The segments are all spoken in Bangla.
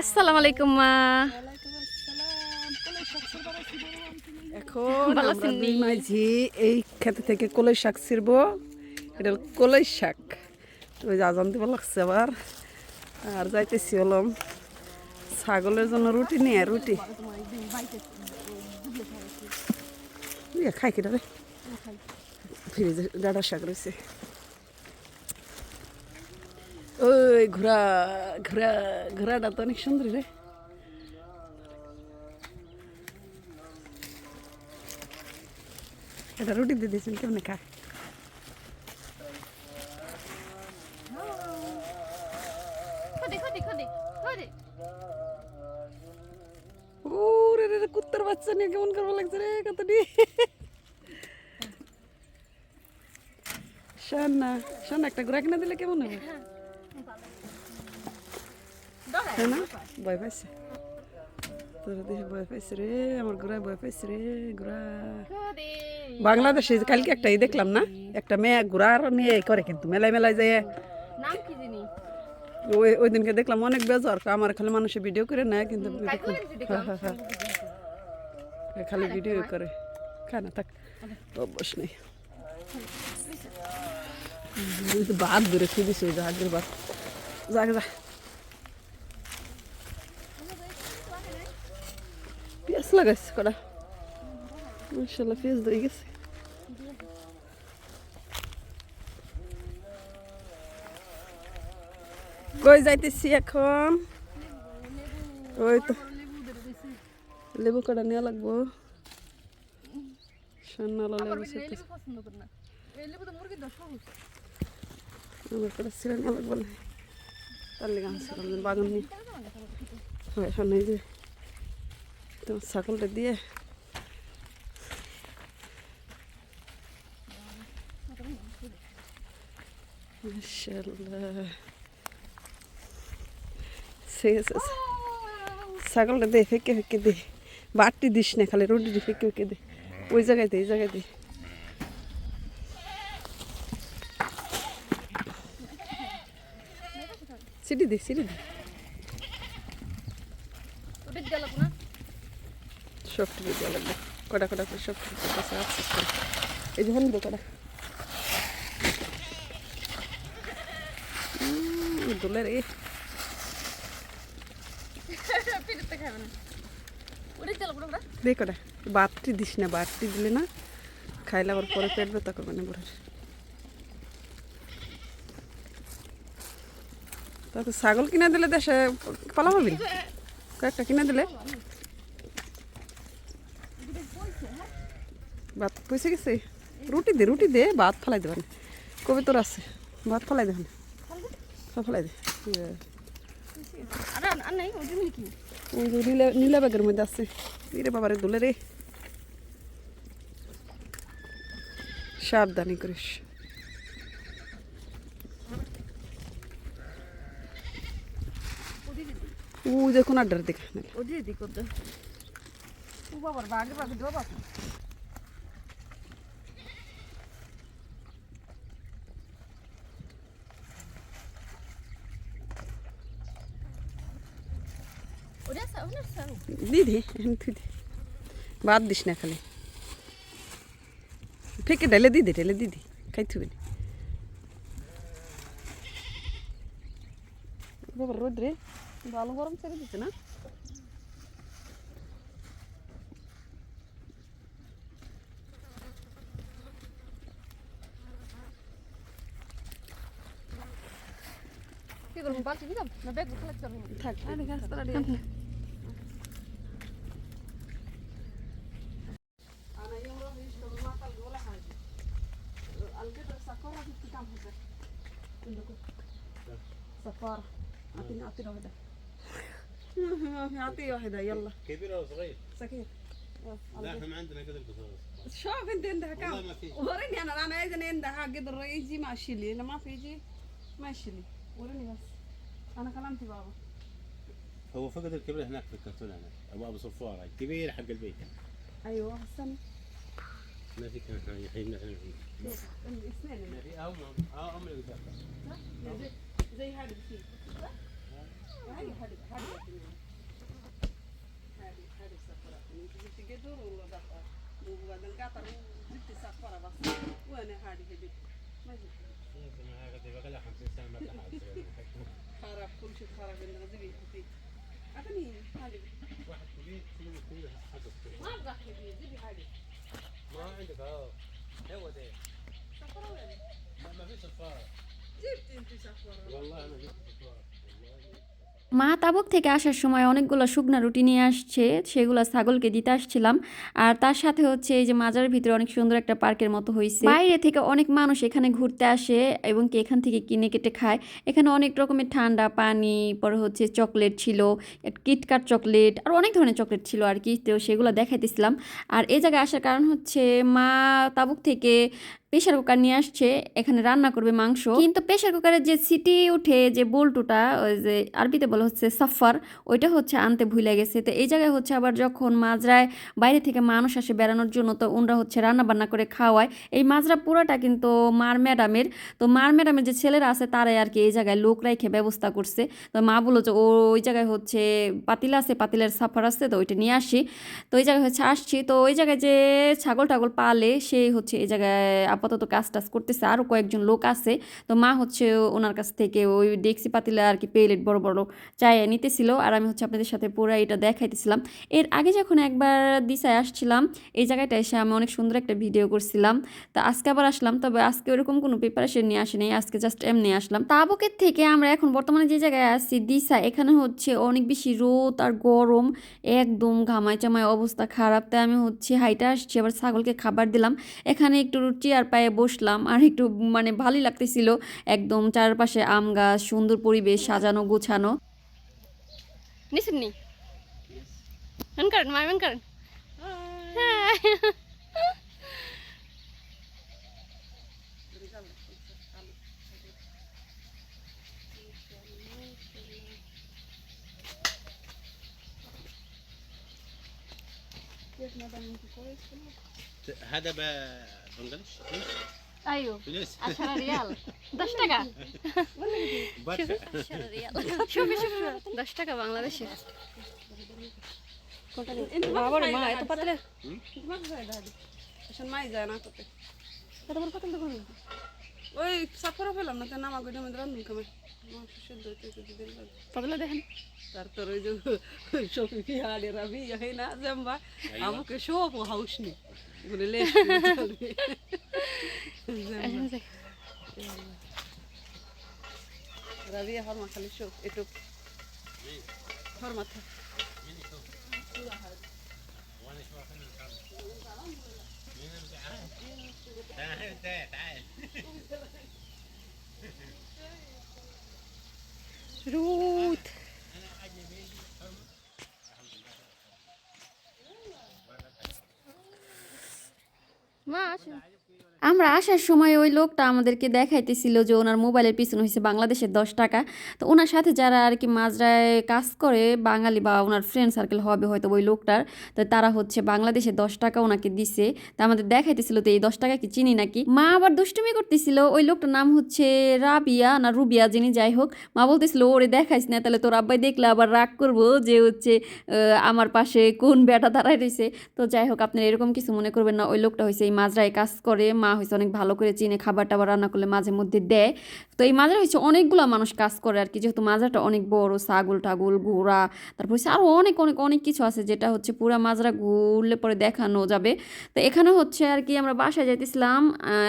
আসসালামু আলাইকুম মা। এখন মাঝি এই ক্ষেত থেকে কলই শাক ছিড়বো। এটা কলই শাক। তো ওই যে আজান দিব লাগছে আবার। আর যাইতেছি হলাম ছাগলের জন্য রুটি নিয়ে রুটি। ইয়ে, খাই কিনা রে? ফ্রিজে ডাটা শাক রয়েছে। ওই ঘোড়া ঘোড়া ঘোড়াটা তো অনেক সুন্দর রে এটা রুটি দিয়ে দিয়েছেন কেমনে খায় খদে খদে খদে খদে ওরে রে রে, কুত্তার বাচ্চা নিয়ে কেমন করব লাগছে রে কতটি শোন না শোন একটা ঘোরা কিনা দিলে কেমন হবে তাই না ভয় পাইছে তোরা দেখে ভয় পাইছে রে আমার ঘোড়ায় ভয় পাইছে রে ঘোড়া খদে বাংলাদেশে কালকে একটা ই দেখলাম না একটা মেয়ে ঘোড়ার নিয়ে এই করে কিন্তু মেলায় মেলায় যায় নাম কি জানি ওই ওই দিনকে দেখলাম অনেক বেজার আমার খালি মানুষে ভিডিও করে নেয় কিন্তু কালকে দেখলাম- দেখছি দেখলাম হ্যাঁ, হ্যাঁ, হ্যাঁ। খালি ভিডিও করে খায় না থাক অভ্যাস নেই হুম, তো ভাত ধরে খেয়ে দিছে ওই যে আগের ভাত যাক যা লাগাইছে কটা মাসাল্লাহ পেঁয়াজ ধরে গেছে কই যাইতেছি এখন ওই তো লেবু কটা নেওয়া লাগবো সান্নালা লেবু করে আমার কটা নেওয়া লাগবো না তার লেগে আনছি বাগান নিয়ে হয় এখন এই তোমার ছাগলটা দিয়ে। ছাগলটা দে, ফেঁকে ফেঁকে দে। বাটি দিস না, খালি রুটি ফেঁকে ফেঁকে দে। ওই জায়গায় দে, এই জায়গায় দে। সিটি দে সিটি দে ওটা দিতে লাগবো না সব টিপে দেওয়া লাগবে। কটা কটা করে সব টিপে কাছে আস্তে আস্তে এই যে হলুদ কটা। দোলে রে না বাটটি দিস না বাটটি দিলে না খাইলে আবার পরে পেট ব্যথা করবে না বুড়ার তাতে ছাগল কিনে দিলে দেশে পালা পাবি? কয়েকটা কিনে দিলে? ভাত পয়সে গেছে। রুটি দে রুটি দে ভাত ফেলাই দেবেন। কবে তোর আছে। ভাত ফেলাই দেবেন। ফেলাই দে। নীলা ব্যাগের মধ্যে আছে। রে বাবারে দুলে রে। সাবধানে করিস। ওই দেখুন আড্ডার দিকে। নাহলে। ওটা দিদি করতে ও বাবার বাগে বাগে দিদি এখন তুই দে বাদ দিস না খালি। ফেকে ঢেলে দিদি ঢেলে দিদি। খাই থুবি রোদ রে ভালো গরম ছেড়ে দিচ্ছে না? أنا يوم راح يشتغل ما طلع ولا حاجة. القدر سفارة في كم هذا؟ عندكم سفارة أعطيني أعطيني واحدة. أعطيه واحدة يلا كبير أو صغير؟ سكين. لا إحنا ما عندنا قدر قصاص شوف انت عندها كم والله ما في. وريني أنا أنا اذا عندها قدر يجي ما اشيلي اذا ما في يجي ما يشيلي قولوا بس. أنا كلمت بابا. هو فقد الكبير هناك في الكرتون هناك. ابو أبو صفوره الكبير حق البيت. أيوه استنى. ما في كان الحين نحن الاثنين اللي ما في ام ام اللي صح؟ يعني زي هذا الشيء. هذه هذه هذه هذه هذه هذه هذه هذه هذه هذه هذه هذه هذه هذه هذه جبت ما جبت خرب كل والله أنا جبت صفرة মা তাবক থেকে আসার সময় অনেকগুলো শুকনা রুটি নিয়ে আসছে, সেগুলো ছাগলকে দিতে আসছিলাম। আর তার সাথে হচ্ছে এই যে মাজারের ভিতরে অনেক সুন্দর একটা পার্কের মতো হয়েছে বাইরে থেকে অনেক মানুষ এখানে ঘুরতে আসে এবং কি এখান থেকে কিনে কেটে খায়। এখানে অনেক রকমের ঠান্ডা পানি, পরে হচ্ছে চকলেট ছিল, কিটকাট চকলেট, আর অনেক ধরনের চকলেট ছিল আর কি। তো সেগুলো দেখাইতেছিলাম। আর এই জায়গায় আসার কারণ হচ্ছে মা তাবুক থেকে প্রেশার কুকার নিয়ে আসছে, এখানে রান্না করবে মাংস। কিন্তু প্রেশার কুকারের যে সিটি উঠে যে বল্টুটা, ওই যে আরবিতে বলা হচ্ছে সাফার ওইটা হচ্ছে আনতে ভুলে গেছে। তো এই জায়গায় হচ্ছে আবার যখন মাজরায় বাইরে থেকে মানুষ আসে বেড়ানোর জন্য, তো ওনরা হচ্ছে রান্না বান্না করে খাওয়ায়। এই মাজরা পুরাটা কিন্তু মার ম্যাডামের। তো মার ম্যাডামের যে ছেলেরা আছে, তারাই আর কি এই জায়গায় লোক রাইখে ব্যবস্থা করছে। তো মা বলল যে ওই জায়গায় হচ্ছে পাতিলা আছে, পাতিলের সাফার আছে, তো ওইটা নিয়ে আসি। তো ওই জায়গায় হচ্ছে আসছি। তো ওই জায়গায় যে ছাগল টাগল পালে সেই হচ্ছে এই জায়গায় আপাতত কাজ টাজ করতেছে আরও কয়েকজন লোক আছে। তো মা হচ্ছে ওনার কাছ থেকে ওই ডেক্সি পাতিলা আর কি পেলেট বড় বড় চায়ে নিতেছিল। আর আমি হচ্ছে আপনাদের সাথে পুরো এটা দেখাইতেছিলাম। এর আগে যখন একবার দিশায় আসছিলাম, এই জায়গাটা এসে আমি অনেক সুন্দর একটা ভিডিও করছিলাম। তা আজকে আবার আসলাম, তবে আজকে ওরকম কোনো প্রিপারেশন নিয়ে আসেনি আজকে জাস্ট এমনি আসলাম। তাবকের থেকে আমরা এখন বর্তমানে যে জায়গায় আছি দিশা এখানে হচ্ছে অনেক বেশি রোদ আর গরম, একদম ঘামাই চামাই অবস্থা খারাপ। তাই আমি হচ্ছে হাইটা আসছি, আবার ছাগলকে খাবার দিলাম। এখানে একটু চেয়ার পায়ে বসলাম আর একটু মানে ভালোই লাগতেছিল। একদম চারপাশে আম গাছ সুন্দর পরিবেশ সাজানো গোছানো। নিছেন নি? মন করেন মার মন করেন। هذا ب- بنجلش ايوه فلوس 10 ريال 10 টাকা بدفع شوفي شوفي 10 টাকা বাংলাদেশে বাবার মা এত পাতলে মাছ যায় দাদি আসলে মাই যায় না তোকে কত বড় পছন্দ করুন ওই সাফরা ফেলাম না তো নামা গইটা মধ্যে রান্ধুন কামে মাংস সেদ্ধ হইতে একটু দিন লাগে পাতলা দেখেন তারপর ওই যে শফি ফিহালি রাবি হয় না জম্বা আমাকে সব হাউসনি বলে লে রাবি হরমা খালি সব একটু হরমা থাক تعال تعال রুট আমরা আসার সময় ওই লোকটা আমাদেরকে দেখাইতেছিল যে ওনার মোবাইলের পিছনে হয়েছে বাংলাদেশের দশ টাকা। তো ওনার সাথে যারা আর কি মাজরায় কাজ করে, বাঙালি বা ওনার ফ্রেন্ড সার্কেল হবে হয়তো ওই লোকটার, তো তারা হচ্ছে বাংলাদেশে দশ টাকা ওনাকে দিছে। তা আমাদের দেখাইতেছিল তো এই দশ টাকা কি চিনি নাকি? মা আবার দুষ্টুমি করতেছিল। ওই লোকটার নাম হচ্ছে রাবিয়া না রুবিয়া যিনি যাই হোক। মা বলতেছিল, ওরে দেখাইস না, তাহলে তোর আব্বাই দেখলে আবার রাগ করব যে হচ্ছে আমার পাশে কোন বেটা দাঁড়ায় রয়েছে তো যাই হোক, আপনারা এরকম কিছু মনে করবেন না। ওই লোকটা হয়েছে এই মাজরায় কাজ করে, মা হয়েছে অনেক ভালো করে চিনে খাবার টাবার রান্না করলে মাঝে মধ্যে দেয়। তো এই মাজারা হচ্ছে অনেকগুলো মানুষ কাজ করে আর কি, যেহেতু মাজারটা অনেক বড়, ছাগল টাগল, ঘোড়া, তারপর হচ্ছে আরও অনেক অনেক অনেক কিছু আছে যেটা হচ্ছে পুরা মাজরা ঘুরলে পরে দেখানো যাবে। তো এখানে হচ্ছে আর কি আমরা বাসায় যাইতেছিলাম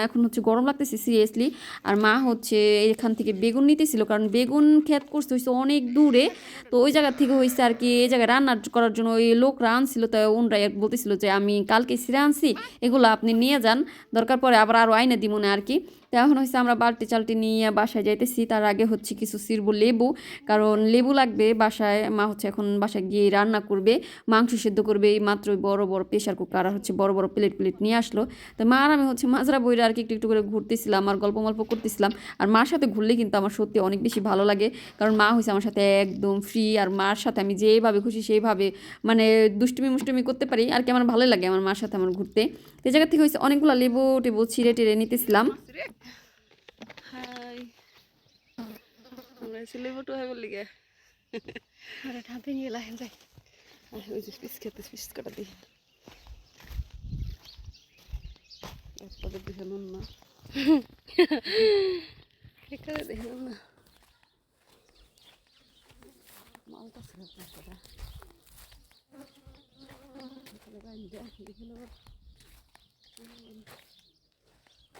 এখন হচ্ছে গরম লাগতেছে সিরিয়াসলি আর মা হচ্ছে এখান থেকে বেগুন নিতেছিল, কারণ বেগুন ক্ষেত করছে হচ্ছে অনেক দূরে। তো ওই জায়গা থেকে হয়েছে আর কি, এই জায়গায় রান্না করার জন্য ওই লোকরা আনছিল, তো ওনরা বলতেছিল যে আমি কালকে সিরে আনছি, এগুলো আপনি নিয়ে যান, দরকার পরে আবার আরও আইনে দিব না আর কি তো এখন হচ্ছে আমরা বালতি চালটি নিয়ে বাসায় যাইতেছি। তার আগে হচ্ছে কিছু সিরবো, লেবু। কারণ লেবু লাগবে বাসায়। মা হচ্ছে এখন বাসায় গিয়ে রান্না করবে, মাংস সিদ্ধ করবে। এই মাত্রই বড় বড় প্রেশার কুকার আর হচ্ছে বড় বড় প্লেট প্লেট নিয়ে আসলো। তো মা আর আমি হচ্ছে মাজরা বইরা আর কি একটু একটু করে ঘুরতেছিলাম আর গল্প মল্প করতেছিলাম। আর মার সাথে ঘুরলে কিন্তু আমার সত্যি অনেক বেশি ভালো লাগে। কারণ মা হয়েছে আমার সাথে একদম ফ্রি আর মার সাথে আমি যেভাবে খুশি সেইভাবে মানে দুষ্টুমি, মুষ্টুমি করতে পারি। আর কি আমার ভালোই লাগে আমার মার সাথে আমার ঘুরতে। এই জায়গা থেকে হয়েছে অনেকগুলো লেবু টেবু ছিঁড়ে টেড়ে নিতেছিলাম হাই আমরা ছেলে ফটো হয় বলি গে আরে ঠাতে নিয়ে লাগেন যাই ওই যে পিস খেতে পিস কাটা দিই একটাতে দেখে নুন না এখানে দেখলাম না মালটা ছিল আপনার এখানে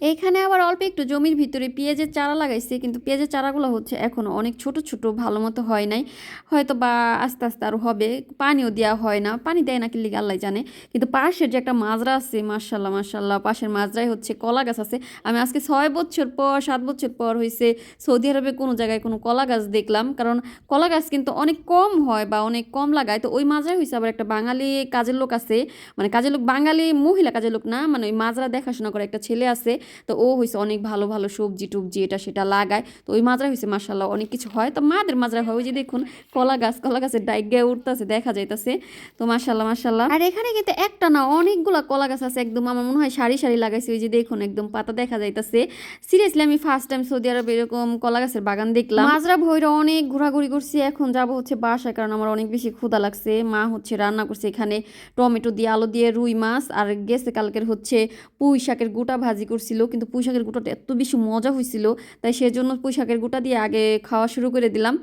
এইখানে আবার অল্প একটু জমির ভিতরে পেঁয়াজের চারা লাগাইছে, কিন্তু পেঁয়াজের চারাগুলো হচ্ছে এখনও অনেক ছোট ছোট, ভালো মতো হয় নাই। হয়তো বা আস্তে আস্তে আরও হবে, পানিও দেওয়া হয় না। পানি দেয় না কিনলে আল্লাহ জানে। কিন্তু পাশের যে একটা মাজরা আছে মার্শাল্লাহ মার্শাল্লাহ পাশের মাজরায় হচ্ছে কলা গাছ আছে। আমি আজকে ছয় বছর পর, সাত বছর পর হয়েছে সৌদি আরবে কোনো জায়গায় কোনো কলা গাছ দেখলাম। কারণ কলা গাছ কিন্তু অনেক কম হয় বা অনেক কম লাগায়। তো ওই মাজরায় হয়েছে আবার একটা বাঙালি কাজের লোক আছে। মানে কাজের লোক, বাঙালি মহিলা কাজের লোক না মানে ওই মাজরা দেখাশোনা করে একটা ছেলে আছে। তো ও হয়েছে অনেক ভালো ভালো সবজি টুবজি এটা সেটা লাগায়। তো ওই মাজরা হয়েছে মাসাল্লাহ অনেক কিছু হয়। তো মাদের মাজরা হয় ওই যে দেখুন কলা গাছ কলা গাছের ডাইগায় উঠতেছে দেখা যাইতেছে। তো মাসাল্লাহ মাসাল্লাহ আর এখানে কিন্তু একটা না অনেকগুলা কলা গাছ আছে একদম আমার মনে হয় সারি সারি লাগাইছে ওই যে দেখুন একদম পাতা দেখা যাইতেছে। সিরিয়াসলি আমি ফার্স্ট টাইম সৌদি আরবে এরকম কলা গাছের বাগান দেখলাম। মাজরা ভৈরা অনেক ঘোরাঘুরি করছি এখন যাব হচ্ছে বাসায় কারণ আমার অনেক বেশি ক্ষুধা লাগছে। মা হচ্ছে রান্না করছে এখানে টমেটো দিয়ে আলু দিয়ে রুই মাছ আর গেছে কালকের হচ্ছে পুঁই শাকের গোটা ভাজি করছিল কিন্তু পুঁই শাকের গোটাটা এত বেশি মজা হয়েছিল, তাই সেজন্য পুঁই শাকের গোটা দিয়ে আগে খাওয়া শুরু করে দিলাম।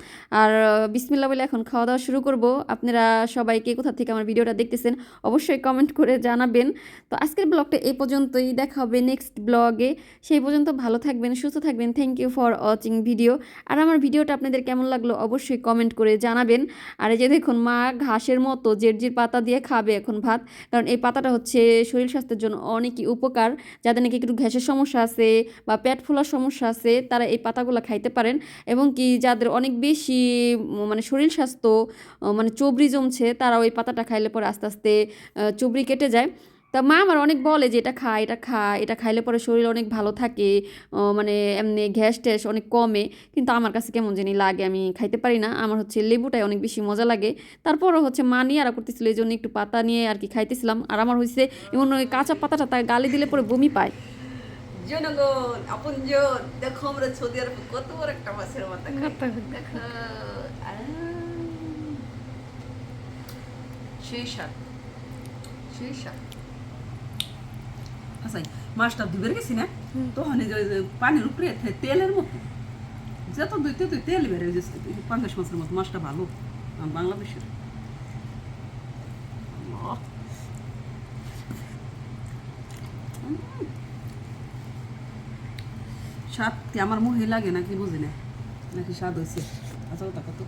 আর বিসমিল্লা বলে এখন খাওয়া দাওয়া শুরু করব। আপনারা সবাই কে কোথা থেকে আমার ভিডিওটা দেখতেছেন অবশ্যই কমেন্ট করে জানাবেন। তো আজকের ব্লগটা এই পর্যন্তই, দেখা হবে নেক্সট ব্লগে সেই পর্যন্ত ভালো থাকবেন, সুস্থ থাকবেন। Thank you for watching video আর আমার ভিডিওটা আপনাদের কেমন লাগল অবশ্যই কমেন্ট করে জানাবেন। আর এই যে দেখুন, মা ঘাসের মতো জেরজির পাতা দিয়ে খাবে এখন ভাত। কারণ এই পাতাটা হচ্ছে শরীর স্বাস্থ্যের জন্য অনেকই উপকার, যাদের নাকি একটু সমস্যা আছে বা পেট ফোলার সমস্যা আছে, তারা এই পাতাগুলো খাইতে পারেন। এবং কি যাদের অনেক বেশি মানে শরীর স্বাস্থ্য মানে চবরি জমছে, তারা ওই পাতাটা খাইলে পরে আস্তে আস্তে চবরি কেটে যায়। তা মা আমার অনেক বলে যে, এটা খা এটা খা, এটা খাইলে পরে শরীর অনেক ভালো থাকে মানে এমনি গ্যাস ট্যাস অনেক কমে। কিন্তু আমার কাছে কেমন জানি লাগে, আমি খাইতে পারি না। আমার হচ্ছে লেবুটাই অনেক বেশি মজা লাগে। তারপরও হচ্ছে মা নিয়ে আর করতেছিল, এই জন্য একটু পাতা নিয়ে আর কি খাইতেছিলাম। আর আমার হচ্ছে এমন ওই কাঁচা পাতাটা তার গালে দিলে পরে বমি পায়। জনগণ আপনজন দেখো আমরা সৌদি আরবে কত বড় একটা মাছের মাথা খাই। দেখো। সেই শাক সেই শাক। আচ্ছা মাছটা দুবের গেছি না? তখন পানির উপরে তেলের মতো। যত দুই তুই তেল বেড়ে গেছে পাঙ্গাস মাছের মতো। মাছটা ভালো বাংলাদেশের। আল্লাহ। স্বাদ আমার মুখে লাগে নাকি বুঝি না? নাকি স্বাদ হয়েছে আচ্ছা ওটা কত?